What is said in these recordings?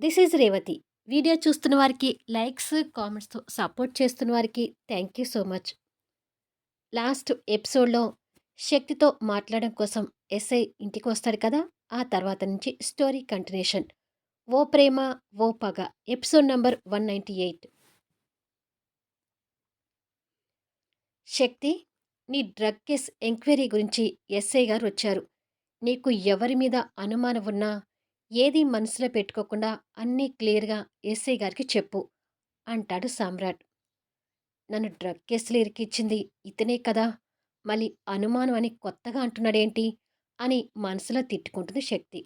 This is Revathi. Video చూస్తున్న వారికి likes, కామెంట్స్‌తో support చేస్తున్న వారికి thank you so much. Last ఎపిసోడ్‌లో శక్తితో మాట్లాడడం కోసం ఎస్ఐ ఇంటికి వస్తాడు కదా! ఆ తర్వాత నుంచి స్టోరీ కంటిన్యూషన్. 'ఓ ప్రేమ ఓ పగ' ఎపిసోడ్ నంబర్ 198. శక్తి నీ డ్రగ్ కేస్ ఎంక్వైరీ గురించి ఎస్ఐ గారు వచ్చారు. నీకు ఎవరి మీద అనుమానం ఉన్నా ఏది మనసులో పెట్టుకోకుండా అన్నీ క్లియర్‌గా ఎస్ఐ గారికి చెప్పు అంటాడు సామ్రాట్. నన్ను డ్రగ్ కేసులు ఇరికిచ్చింది ఇతనే కదా! మళ్ళీ అనుమానం అని కొత్తగా అంటున్నాడేంటి? అని మనసులో తిట్టుకుంటుంది శక్తి.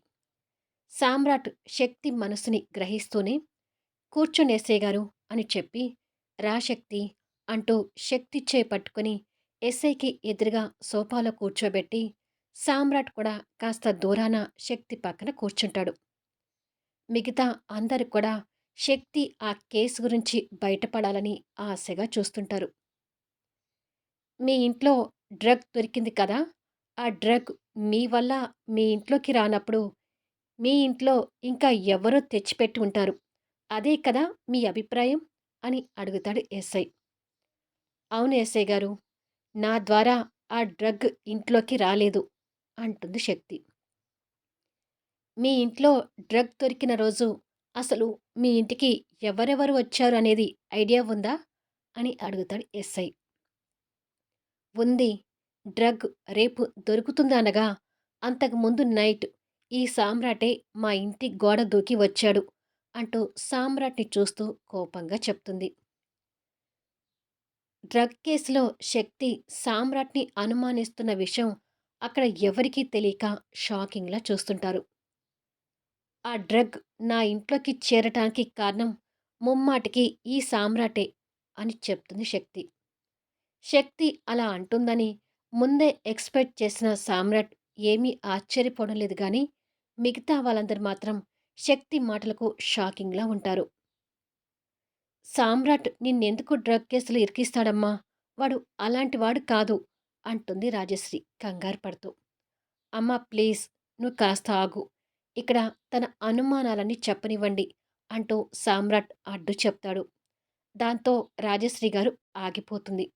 సామ్రాట్ శక్తి మనసుని గ్రహిస్తూనే కూర్చొని ఎస్ఐ గారు అని చెప్పి రా శక్తి అంటూ శక్తి చేయి పట్టుకొని ఎస్ఐకి ఎదురుగా సోఫాలో కూర్చోబెట్టి సామ్రాట్ కూడా కాస్త దూరాన శక్తి పక్కన కూర్చుంటాడు. మిగతా అందరు కూడా శక్తి ఆ కేసు గురించి బయటపడాలని ఆశగా చూస్తుంటారు. మీ ఇంట్లో డ్రగ్ దొరికింది కదా! ఆ డ్రగ్ మీ వల్ల మీ ఇంట్లోకి రానప్పుడు మీ ఇంట్లో ఇంకా ఎవరో తెచ్చిపెట్టి ఉంటారు. అదే కదా మీ అభిప్రాయం? అని అడుగుతాడు ఎస్ఐ. అవును ఎస్ఐ గారు. నా ద్వారా ఆ డ్రగ్ ఇంట్లోకి రాలేదు అంటుంది శక్తి. మీ ఇంట్లో డ్రగ్ దొరికిన రోజు అసలు మీ ఇంటికి ఎవరెవరు వచ్చారు అనేది ఐడియా ఉందా? అని అడుగుతాడు ఎస్ఐ. ఉంది. డ్రగ్ రేపు దొరుకుతుందనగా అంతకుముందు నైట్ ఈ సామ్రాటే మా ఇంటి గోడ దూకి వచ్చాడు అంటూ సామ్రాట్‌ని చూస్తూ కోపంగా చెప్తుంది. డ్రగ్ కేసులో శక్తి సామ్రాట్‌ని అనుమానిస్తున్న విషయం అక్కడ ఎవరికీ తెలియక షాకింగ్‌లా చూస్తుంటారు. ఆ డ్రగ్ నా ఇంట్లోకి చేరటానికి కారణం ముమ్మాటికి ఈ సామ్రాటే అని చెప్తుంది శక్తి. శక్తి అలా అంటుందని ముందే ఎక్స్‌పెక్ట్ చేసిన సామ్రాట్ ఏమీ ఆశ్చర్యపోవడం లేదు కానీ మిగతా వాళ్ళందరూ మాత్రం శక్తి మాటలకు షాకింగ్‌లా ఉంటారు. సామ్రాట్ నిన్నెందుకు డ్రగ్ కేసులు ఇరికిస్తాడమ్మా? వాడు అలాంటి వాడు కాదు అంటుంది రాజశ్రీ కంగారు పడుతూ. అమ్మా ప్లీజ్ నువ్వు కాస్త ఆగు. ఇక్కడ తన అనుమానాలన్నీ చెప్పనివ్వండి అంటూ సామ్రాట్ అడ్డు చెప్తాడు. దాంతో రాజశ్రీ గారు ఆగిపోతుంది.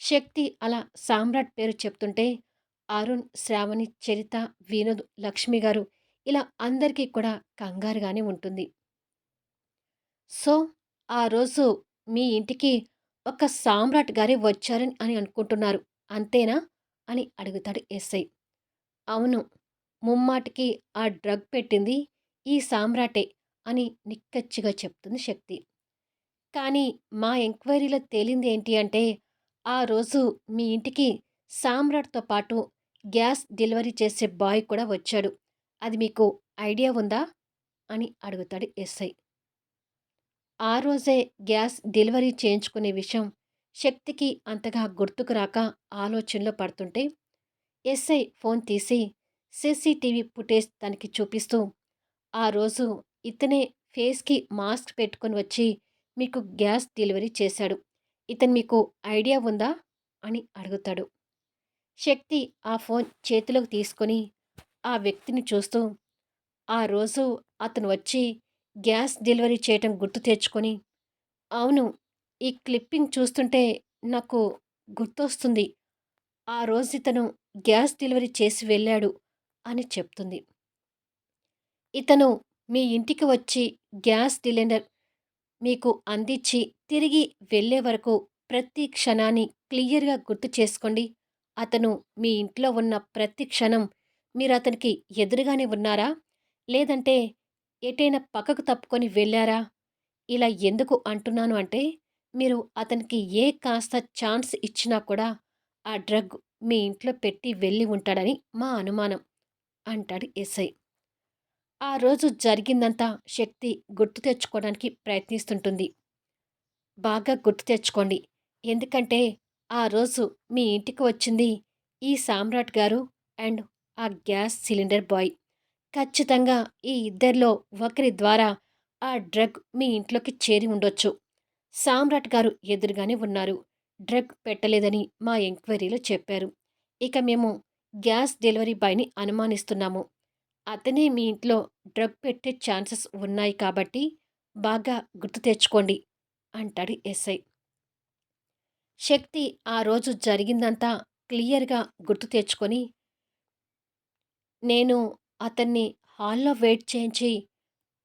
శక్తి అలా సామ్రాట్ పేరు చెప్తుంటే అరుణ్, శ్రావణి, చరిత, వినోద్, లక్ష్మి గారు ఇలా అందరికీ కూడా కంగారుగానే ఉంటుంది. సో ఆ రోజు మీ ఇంటికి ఒక సామ్రాట్ గారే వచ్చారని అని అనుకుంటున్నారు అంతేనా? అని అడుగుతాడు ఎస్ఐ. అవును. ముమ్మాటికి ఆ డ్రగ్ పెట్టింది ఈ సామ్రాటే అని నిక్కచ్చిగా చెప్తుంది శక్తి. కానీ మా ఎంక్వైరీలో తేలింది ఏంటి అంటే ఆ రోజు మీ ఇంటికి సామ్రాట్‌తో పాటు గ్యాస్ డెలివరీ చేసే బాయ్ కూడా వచ్చాడు. అది మీకు ఐడియా ఉందా? అని అడుగుతాడు ఎస్ఐ. ఆ రోజే గ్యాస్ డెలివరీ చేయించుకునే విషయం శక్తికి అంతగా గుర్తుకు రాక ఆలోచనలో పడుతుంటే ఎస్ఐ ఫోన్ తీసి సీసీటీవీ ఫుటేజ్ తనకి చూపిస్తూ ఆ రోజు ఇతనే ఫేస్కి మాస్క్ పెట్టుకొని వచ్చి మీకు గ్యాస్ డెలివరీ చేశాడు. ఇతను మీకు ఐడియా ఉందా అని అడుగుతాడు. శక్తి ఆ ఫోన్ చేతిలోకి తీసుకొని ఆ వ్యక్తిని చూస్తూ ఆ రోజు అతను వచ్చి గ్యాస్ డెలివరీ చేయటం గుర్తు తెచ్చుకొని అవును ఈ క్లిప్పింగ్ చూస్తుంటే నాకు గుర్తొస్తుంది. ఆ రోజు ఇతను గ్యాస్ డెలివరీ చేసి వెళ్ళాడు అని చెప్తుంది. ఇతను మీ ఇంటికి వచ్చి గ్యాస్ సిలిండర్ మీకు అందించి తిరిగి వెళ్ళే వరకు ప్రతి క్షణాన్ని క్లియర్గా గుర్తు చేసుకోండి. అతను మీ ఇంట్లో ఉన్న ప్రతి క్షణం మీరు అతనికి ఎదురుగానే ఉన్నారా? లేదంటే ఎటైనా పక్కకు తప్పుకొని వెళ్ళారా? ఇలా ఎందుకు అంటున్నాను అంటే మీరు అతనికి ఏ కాస్త ఛాన్స్ ఇచ్చినా కూడా ఆ డ్రగ్ మీ ఇంట్లో పెట్టి వెళ్ళి ఉంటాడని మా అనుమానం అంటాడు ఎస్ఐ. ఆ రోజు జరిగిందంతా శక్తి గుర్తు తెచ్చుకోవడానికి ప్రయత్నిస్తుంటుంది. బాగా గుర్తు తెచ్చుకోండి. ఎందుకంటే ఆ రోజు మీ ఇంటికి వచ్చింది ఈ సామ్రాట్ గారు అండ్ ఆ గ్యాస్ సిలిండర్ బాయ్. ఖచ్చితంగా ఈ ఇద్దరిలో ఒకరి ద్వారా ఆ డ్రగ్ మీ ఇంట్లోకి చేరి ఉండొచ్చు. సామ్రాట్ గారు ఎదురుగానే ఉన్నారు. డ్రగ్ పెట్టలేదని మా ఎంక్వైరీలో చెప్పారు. ఇక మేము గ్యాస్ డెలివరీ బాయ్ని అనుమానిస్తున్నాము. అతనే మీ ఇంట్లో డ్రగ్ పెట్టే ఛాన్సెస్ ఉన్నాయి కాబట్టి బాగా గుర్తు తెచ్చుకోండి అంటాడు ఎస్ఐ. శక్తి ఆ రోజు జరిగిందంతా క్లియర్గా గుర్తు తెచ్చుకొని నేను అతన్ని హాల్లో వెయిట్ చేయించి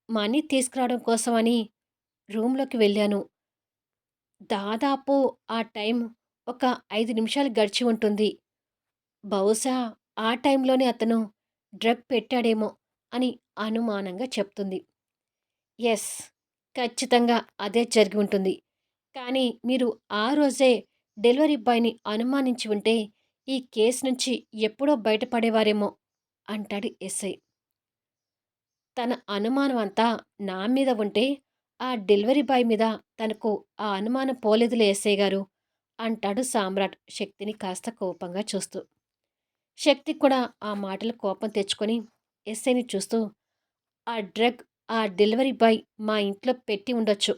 మనీ తీసుకురావడం కోసమని రూమ్లోకి వెళ్ళాను. దాదాపు ఆ టైం ఒక ఐదు నిమిషాలు గడిచి ఉంటుంది. బహుశా ఆ టైంలోనే అతను డ్రగ్ పెట్టాడేమో అని అనుమానంగా చెప్తుంది. ఎస్ ఖచ్చితంగా అదే జరిగి ఉంటుంది. కానీ మీరు ఆ రోజే డెలివరీ బాయ్ని అనుమానించి ఉంటే ఈ కేసు నుంచి ఎప్పుడో బయటపడేవారేమో. అంటాడు ఎస్ఐ. తన అనుమానం అంతా నా మీద ఉంటే ఆ డెలివరీ బాయ్ మీద తనకు ఆ అనుమానం పోలేదులే ఎస్ఐ గారు అంటాడు సామ్రాట్ శక్తిని కాస్త కోపంగా చూస్తూ. శక్తి కూడా ఆ మాటలు కోపం తెచ్చుకొని ఎస్ఐని చూస్తూ ఆ డ్రగ్ ఆ డెలివరీ బాయ్ మా ఇంట్లో పెట్టి ఉండొచ్చు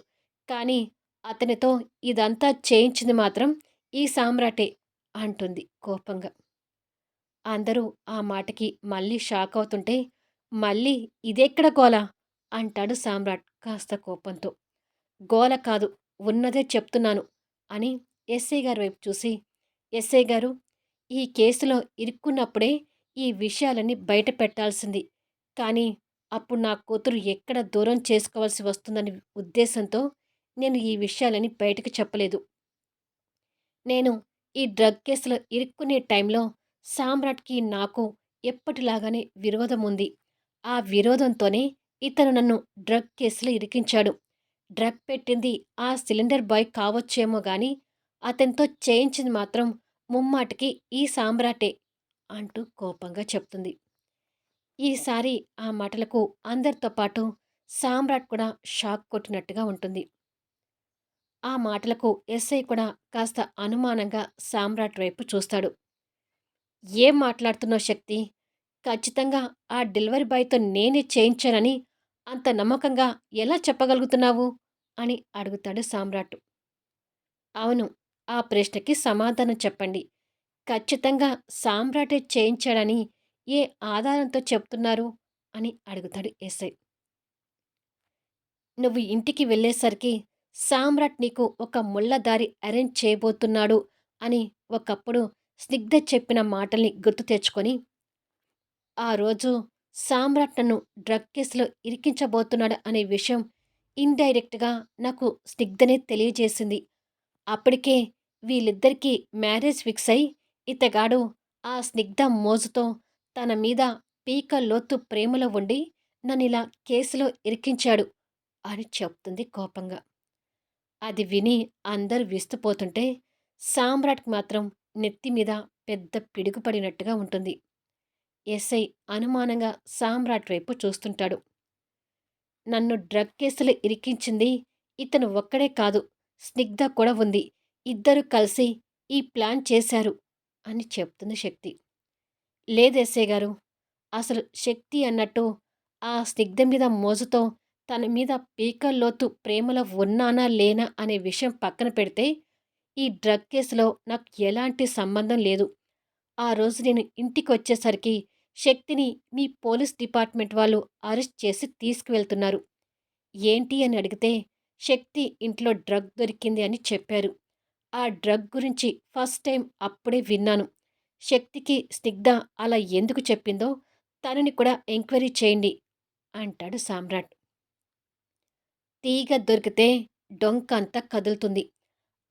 కానీ అతనితో ఇదంతా చేయించింది మాత్రం ఈ సామ్రాటే అంటుంది కోపంగా. అందరూ ఆ మాటకి మళ్ళీ షాక్ అవుతుంటే మళ్ళీ ఇదెక్కడ గోల? అంటాడు సామ్రాట్ కాస్త కోపంతో. గోల కాదు ఉన్నదే చెప్తున్నాను అని ఎస్ఐ గారి వైపు చూసి ఎస్ఐ గారు ఈ కేసులో ఇరుక్కున్నప్పుడే ఈ విషయాలన్నీ బయట పెట్టాల్సింది. కానీ అప్పుడు నా కూతురు ఎక్కడ దూరం చేసుకోవాల్సి వస్తుందని ఉద్దేశంతో నేను ఈ విషయాలని బయటకు చెప్పలేదు. నేను ఈ డ్రగ్ కేసులో ఇరుక్కునే టైంలో సామ్రాట్కి నాకు ఎప్పటిలాగానే విరోధం ఉంది ఆ విరోధంతోనే ఇతను నన్ను డ్రగ్ కేసులో ఇరికించాడు. డ్రగ్ పెట్టింది ఆ సిలిండర్ బాయ్ కావచ్చేమో గాని అతనితో చేయించింది మాత్రం ముమ్మాటికి ఈ సామ్రాటే అంటూ కోపంగా చెప్తుంది. ఈసారి ఆ మాటలకు అందరితో పాటు సామ్రాట్ కూడా షాక్ కొట్టినట్టుగా ఉంటుంది. ఆ మాటలకు ఎస్ఐ కూడా కాస్త అనుమానంగా సామ్రాట్ వైపు చూస్తాడు. ఏం మాట్లాడుతున్నావు శక్తి? ఖచ్చితంగా ఆ డెలివరీ బాయ్తో నేనే చేయించానని అంత నమ్మకంగా ఎలా చెప్పగలుగుతున్నావు? అని అడుగుతాడు సామ్రాట్. అవును ఆ ప్రశ్నకి సమాధానం చెప్పండి. ఖచ్చితంగా సామ్రాటే చేయించాడని ఏ ఆధారంతో చెప్తున్నారు? అని అడుగుతాడు ఎస్ఐ. నువ్వు ఇంటికి వెళ్ళేసరికి సామ్రాట్ నీకు ఒక ముళ్ళదారి అరేంజ్ చేయబోతున్నాడు అని ఒకప్పుడు స్నిగ్ధ చెప్పిన మాటల్ని గుర్తు తెచ్చుకొని ఆ రోజు సామ్రాట్ నన్ను డ్రగ్ కేసులో ఇరికించబోతున్నాడు అనే విషయం ఇండైరెక్ట్గా నాకు స్నిగ్ధనే తెలియజేసింది. అప్పటికే వీళ్ళిద్దరికీ మ్యారేజ్ ఫిక్స్ అయి ఇతగాడు ఆ స్నిగ్ధ మోజుతో తన మీద పీక లోతు ప్రేమలో ఉండి నన్ను ఇలా కేసులో ఇరికించాడు అని చెప్తుంది కోపంగా. అది విని అందరు విస్తుపోతుంటే సామ్రాట్కి మాత్రం నెత్తి మీద పెద్ద పిడుగుపడినట్టుగా ఉంటుంది. ఎస్ఐ అనుమానంగా సామ్రాట్ వైపు చూస్తుంటాడు. నన్ను డ్రగ్ కేసులు ఇరికించింది ఇతను ఒక్కడే కాదు స్నిగ్ధ కూడా ఉంది. ఇద్దరు కలిసి ఈ ప్లాన్ చేశారు అని చెప్తుంది శక్తి. లేదు ఎస్ఐ గారు అసలు శక్తి అన్నట్టు ఆ స్నిగ్ధ మీద మోజుతో తన మీద పీకల్లోతు ప్రేమలో ఉన్నానా లేనా అనే విషయం పక్కన పెడితే ఈ డ్రగ్ కేసులో నాకు ఎలాంటి సంబంధం లేదు. ఆ రోజు నేను ఇంటికి వచ్చేసరికి శక్తిని మీ పోలీస్ డిపార్ట్మెంట్ వాళ్ళు అరెస్ట్ చేసి తీసుకువెళ్తున్నారు. ఏంటి అని అడిగితే శక్తి ఇంట్లో డ్రగ్ దొరికింది అని చెప్పారు. ఆ డ్రగ్ గురించి ఫస్ట్ టైం అప్పుడే విన్నాను. శక్తికి స్నిగ్ధ అలా ఎందుకు చెప్పిందో తనని కూడా ఎంక్వైరీ చేయండి అంటాడు సామ్రాట్. తీగ దొరికితే డొంక అంతా కదులుతుంది.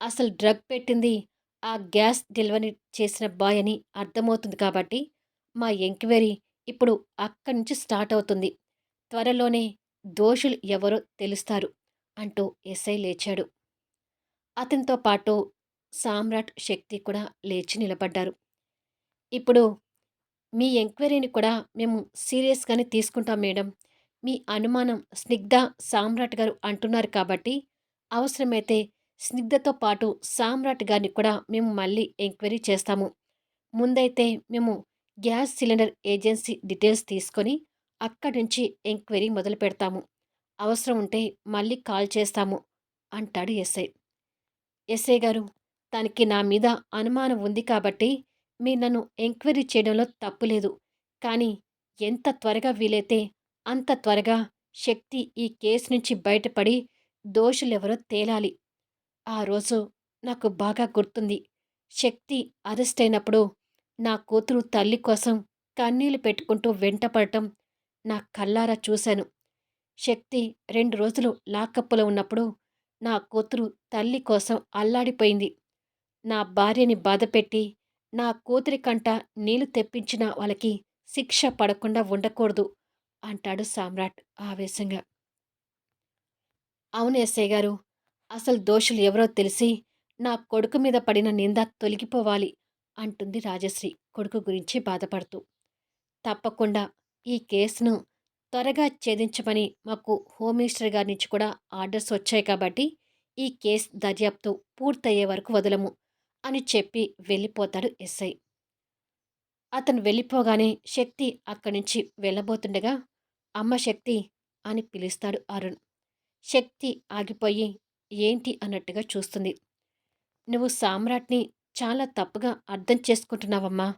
అసలు డ్రగ్ పెట్టింది ఆ గ్యాస్ డెలివరీ చేసిన బాయ్ అని అర్థమవుతుంది కాబట్టి మా ఎంక్వైరీ ఇప్పుడు అక్కడి నుంచి స్టార్ట్ అవుతుంది. త్వరలోనే దోషులు ఎవరో తెలుస్తారు అంటూ ఎస్ఐ లేచాడు. అతనితో పాటు సామ్రాట్ శక్తి కూడా లేచి నిలబడ్డారు. ఇప్పుడు మీ ఎంక్వైరీని కూడా మేము సీరియస్గానే తీసుకుంటాం మేడం. మీ అనుమానం స్నిగ్ధ సామ్రాట్ గారు అంటున్నారు కాబట్టి అవసరమైతే స్నిగ్ధతో పాటు సామ్రాట్ గారిని కూడా మేము మళ్ళీ ఎంక్వైరీ చేస్తాము. ముందైతే మేము గ్యాస్ సిలిండర్ ఏజెన్సీ డీటెయిల్స్ తీసుకొని అక్కడి నుంచి ఎంక్వైరీ మొదలు పెడతాము. అవసరం ఉంటే మళ్ళీ కాల్ చేస్తాము అంటాడు ఎస్ఐ. ఎస్ఐ గారు తనకి నా మీద అనుమానం ఉంది కాబట్టి మీరు నన్ను ఎంక్వైరీ చేయడంలో తప్పులేదు కానీ ఎంత త్వరగా వీలైతే అంత త్వరగా శక్తి ఈ కేసు నుంచి బయటపడి దోషులెవరో తేలాలి. ఆ రోజు నాకు బాగా గుర్తుంది. శక్తి అరెస్ట్ అయినప్పుడు నా కూతురు తల్లి కోసం కన్నీళ్ళు పెట్టుకుంటూ వెంటపడటం నా కల్లారా చూశాను. శక్తి రెండు రోజులు లాకప్పులో ఉన్నప్పుడు నా కూతురు తల్లి కోసం అల్లాడిపోయింది. నా భార్యని బాధపెట్టి నా కూతురి కంట నీళ్ళు తెప్పించిన వాళ్ళకి శిక్ష పడకుండా ఉండకూడదు అంటాడు సామ్రాట్ ఆవేశంగా. అవును ఎస్ఐ గారు అసలు దోషులు ఎవరో తెలిసి నా కొడుకు మీద పడిన నింద తొలగిపోవాలి అంటుంది రాజశ్రీ కొడుకు గురించి బాధపడుతూ. తప్పకుండా ఈ కేసును త్వరగా ఛేదించమని మాకు హోమ్ మినిస్టర్ గారి నుంచి కూడా ఆర్డర్స్ వచ్చాయి కాబట్టి ఈ కేసు దర్యాప్తు పూర్తయ్యే వరకు వదలము అని చెప్పి వెళ్ళిపోతాడు ఎస్ఐ. అతను వెళ్ళిపోగానే శక్తి అక్కడి నుంచి వెళ్ళబోతుండగా అమ్మ శక్తి అని పిలుస్తాడు అరుణ్. శక్తి ఆగిపోయి ఏంటి అన్నట్టుగా చూస్తుంది. నువ్వు సామ్రాట్ని చాలా తప్పుగా అర్థం చేసుకుంటున్నావమ్మా.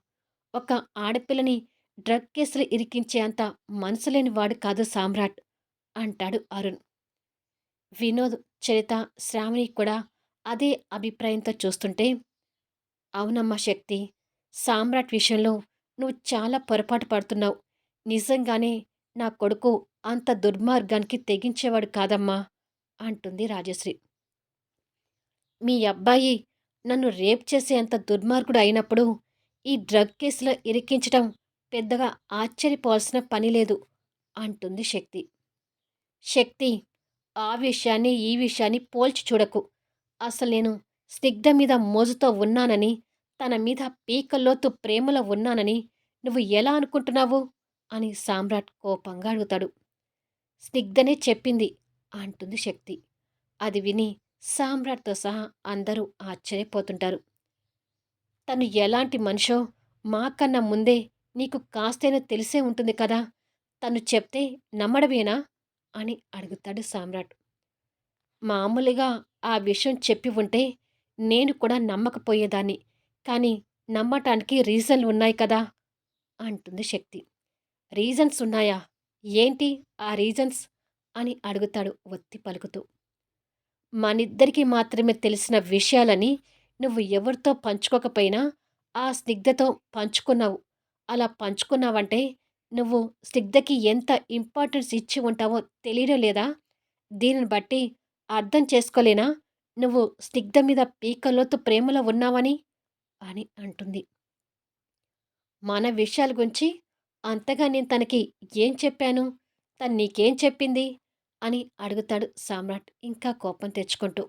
ఒక ఆడపిల్లని డ్రగ్ కేసులు ఇరికించే అంత మనసు వాడు కాదు సామ్రాట్ అంటాడు అరుణ్. వినోద్ చరిత శ్రావణి కూడా అదే అభిప్రాయంతో చూస్తుంటే అవునమ్మా శక్తి సామ్రాట్ విషయంలో నువ్వు చాలా పొరపాటు పడుతున్నావు. నిజంగానే నా కొడుకు అంత దుర్మార్గానికి తెగించేవాడు కాదమ్మా. అంటుంది రాజశ్రీ. మీ అబ్బాయి నన్ను రేప్ చేసే అంత దుర్మార్గుడు అయినప్పుడు ఈ డ్రగ్ కేసులో ఇరికించడం పెద్దగా ఆశ్చర్యపోవాల్సిన పని లేదు అంటుంది శక్తి. శక్తి ఆ విషయాన్ని ఈ విషయాన్ని పోల్చి చూడకు. అసలు నేను స్నిగ్ధ మీద మోజుతో ఉన్నానని తన మీద పీకల్లోతు ప్రేమలో ఉన్నానని నువ్వు ఎలా అనుకుంటున్నావు? అని సామ్రాట్ కోపంగా అడుగుతాడు. స్నిగ్ధనే చెప్పింది అంటుంది శక్తి. అది విని సామ్రాట్తో సహా అందరూ ఆశ్చర్యపోతుంటారు. తను ఎలాంటి మనిషో? మాకన్నా ముందే నీకు కాస్తైనా తెలిసే ఉంటుంది కదా? తను చెప్తే నమ్మడమేనా? అని అడుగుతాడు సామ్రాట్. మామూలుగా ఆ విషయం చెప్పి ఉంటే నేను కూడా నమ్మకపోయేదాన్ని. కానీ నమ్మటానికి రీజన్లు ఉన్నాయి కదా? అంటుంది శక్తి. రీజన్స్ ఉన్నాయా? ఏంటి ఆ రీజన్స్? అని అడుగుతాడు ఒత్తి పలుకుతూ. మనిద్దరికీ మాత్రమే తెలిసిన విషయాలని నువ్వు ఎవరితో పంచుకోకపోయినా ఆ స్నిగ్ధతో పంచుకున్నావు. అలా పంచుకున్నావంటే నువ్వు స్నిగ్ధకి ఎంత ఇంపార్టెన్స్ ఇచ్చి ఉంటావో తెలియడం లేదా? దీనిని బట్టి అర్థం చేసుకోలేనా? నువ్వు స్నిగ్ధ మీద పీకలోతు ప్రేమలో ఉన్నావని? అని అంటుంది. మన విషయాల గురించి అంతగా నేను తనకి ఏం చెప్పాను? తను నీకేం చెప్పింది? అని అడుగుతాడు సామ్రాట్ ఇంకా కోపం తెచ్చుకుంటూ.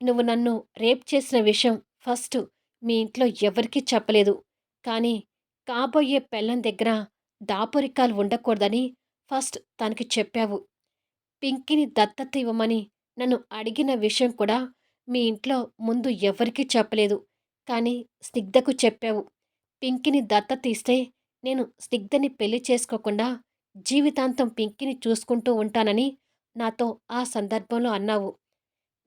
నువ్వు నన్ను రేప్ చేసిన విషయం ఫస్ట్ మీ ఇంట్లో ఎవరికీ చెప్పలేదు. కానీ కాబోయే పెళ్ళం దగ్గర దాపురికాలు ఉండకూడదని ఫస్ట్ తనకి చెప్పావు. పింకిని దత్తత ఇవ్వమని నన్ను అడిగిన విషయం కూడా మీ ఇంట్లో ముందు ఎవరికీ చెప్పలేదు. కానీ స్నిగ్ధకు చెప్పావు. పింకిని దత్తత ఇస్తే నేను స్నిగ్ధని పెళ్ళి చేసుకోకుండా జీవితాంతం పింకిని చూసుకుంటూ ఉంటానని నాతో ఆ సందర్భంలో అన్నావు.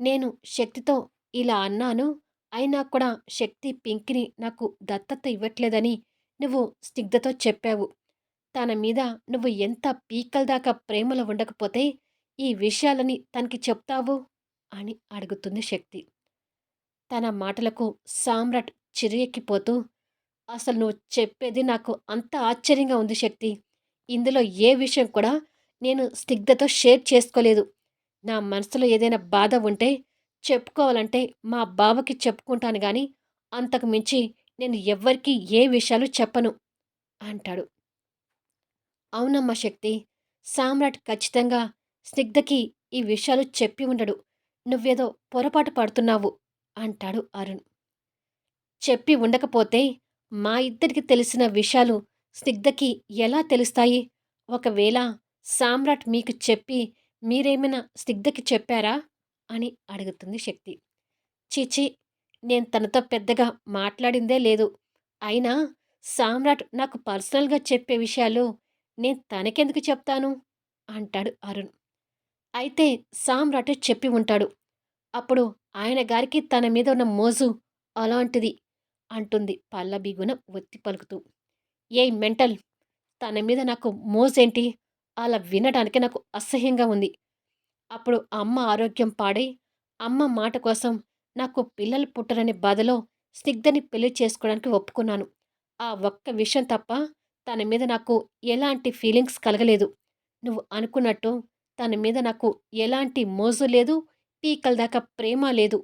నేను శక్తితో ఇలా అన్నాను. అయినా కూడా శక్తి పింకిని నాకు దత్తత ఇవ్వట్లేదని నువ్వు స్నిగ్ధతో చెప్పావు. తన మీద నువ్వు ఎంత పీకల దాకా ప్రేమలో ఉండకపోతే ఈ విషయాలని తనకి చెప్తావు? అని అడుగుతుంది శక్తి. తన మాటలకు సామ్రాట్ చిరియెక్కిపోతూ అసలు నువ్వు చెప్పేది నాకు అంత ఆశ్చర్యంగా ఉంది శక్తి. ఇందులో ఏ విషయం కూడా నేను స్నిగ్ధతో షేర్ చేసుకోలేదు. నా మనసులో ఏదైనా బాధ ఉంటే చెప్పుకోవాలంటే మా బావకి చెప్పుకుంటాను కానీ అంతకు మించి నేను ఎవ్వరికీ ఏ విషయాలు చెప్పను అంటాడు. అవునమ్మా శక్తి సామ్రాట్ ఖచ్చితంగా స్నిగ్ధకి ఈ విషయాలు చెప్పి ఉండడు. నువ్వేదో పొరపాటు పడుతున్నావు అంటాడు అరుణ్. చెప్పి ఉండకపోతే మా ఇద్దరికి తెలిసిన విషయాలు స్నిగ్ధకి ఎలా తెలుస్తాయి? ఒకవేళ సామ్రాట్ మీకు చెప్పి మీరేమైనా స్నిగ్ధకి చెప్పారా? అని అడుగుతుంది శక్తి. చీచి నేను తనతో పెద్దగా మాట్లాడిందే లేదు. అయినా సామ్రాట్ నాకు పర్సనల్గా చెప్పే విషయాలు నేను తనకెందుకు చెప్తాను? అంటాడు అరుణ్. అయితే సామ్రాట్ చెప్పి ఉంటాడు. అప్పుడు ఆయన గారికి తన మీద ఉన్న మోజు అలాంటిది అంటుంది పల్లబిగున ఒత్తి పలుకుతూ. ఏ మెంటల్ తన మీద నాకు మోజేంటి అలా వినడానికి నాకు అసహ్యంగా ఉంది. అప్పుడు అమ్మ ఆరోగ్యం పాడై అమ్మ మాట కోసం నాకు పిల్లలు పుట్టరనే బాధలో స్నిగ్ధని పెళ్ళి చేసుకోవడానికి ఒప్పుకున్నాను. ఆ ఒక్క విషయం తప్ప తన మీద నాకు ఎలాంటి ఫీలింగ్స్ కలగలేదు. నువ్వు అనుకున్నట్టు తన మీద నాకు ఎలాంటి మోజు లేదు పీకల దాకా ప్రేమ లేదు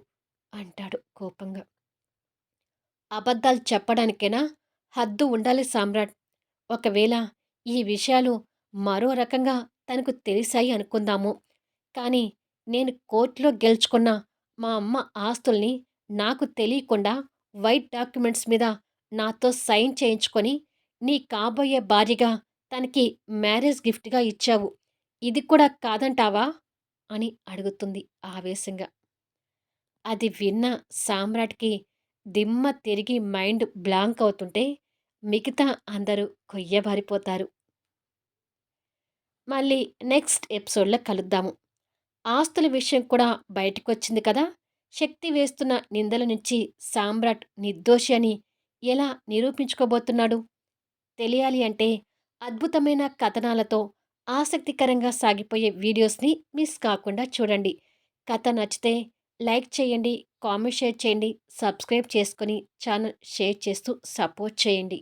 అంటాడు కోపంగా. అబద్ధాలు చెప్పడానికైనా? హద్దు ఉండాలి సామ్రాట్. ఒకవేళ ఈ విషయాలు మరో రకంగా తనకు తెలిసాయి అనుకుందాము. కానీ నేను కోర్టులో గెలుచుకున్న మా అమ్మ ఆస్తుల్ని నాకు తెలియకుండా వైట్ డాక్యుమెంట్స్ మీద నాతో సైన్ చేయించుకొని నీ కాబోయే భార్యగా తనకి మ్యారేజ్ గిఫ్ట్గా ఇచ్చావు. ఇది కూడా కాదంటావా? అని అడుగుతుంది ఆవేశంగా. అది విన్న సామ్రాట్కి దిమ్మ తిరిగి మైండ్ బ్లాంక్ అవుతుంటే మిగతా అందరూ కొయ్యబారిపోతారు. మళ్ళీ నెక్స్ట్ ఎపిసోడ్లో కలుద్దాము. ఆస్తుల విషయం కూడా బయటకు వచ్చింది కదా! శక్తి వేస్తున్న నిందల నుంచి సామ్రాట్ నిర్దోషి అని ఎలా నిరూపించుకోబోతున్నాడు? తెలియాలి అంటే అద్భుతమైన కథనాలతో ఆసక్తికరంగా సాగిపోయే వీడియోస్ని మిస్ కాకుండా చూడండి. కథ నచ్చితే లైక్ చేయండి కామెంట్ షేర్ చేయండి సబ్స్క్రైబ్ చేసుకొని ఛానల్ షేర్ చేస్తూ సపోర్ట్ చేయండి.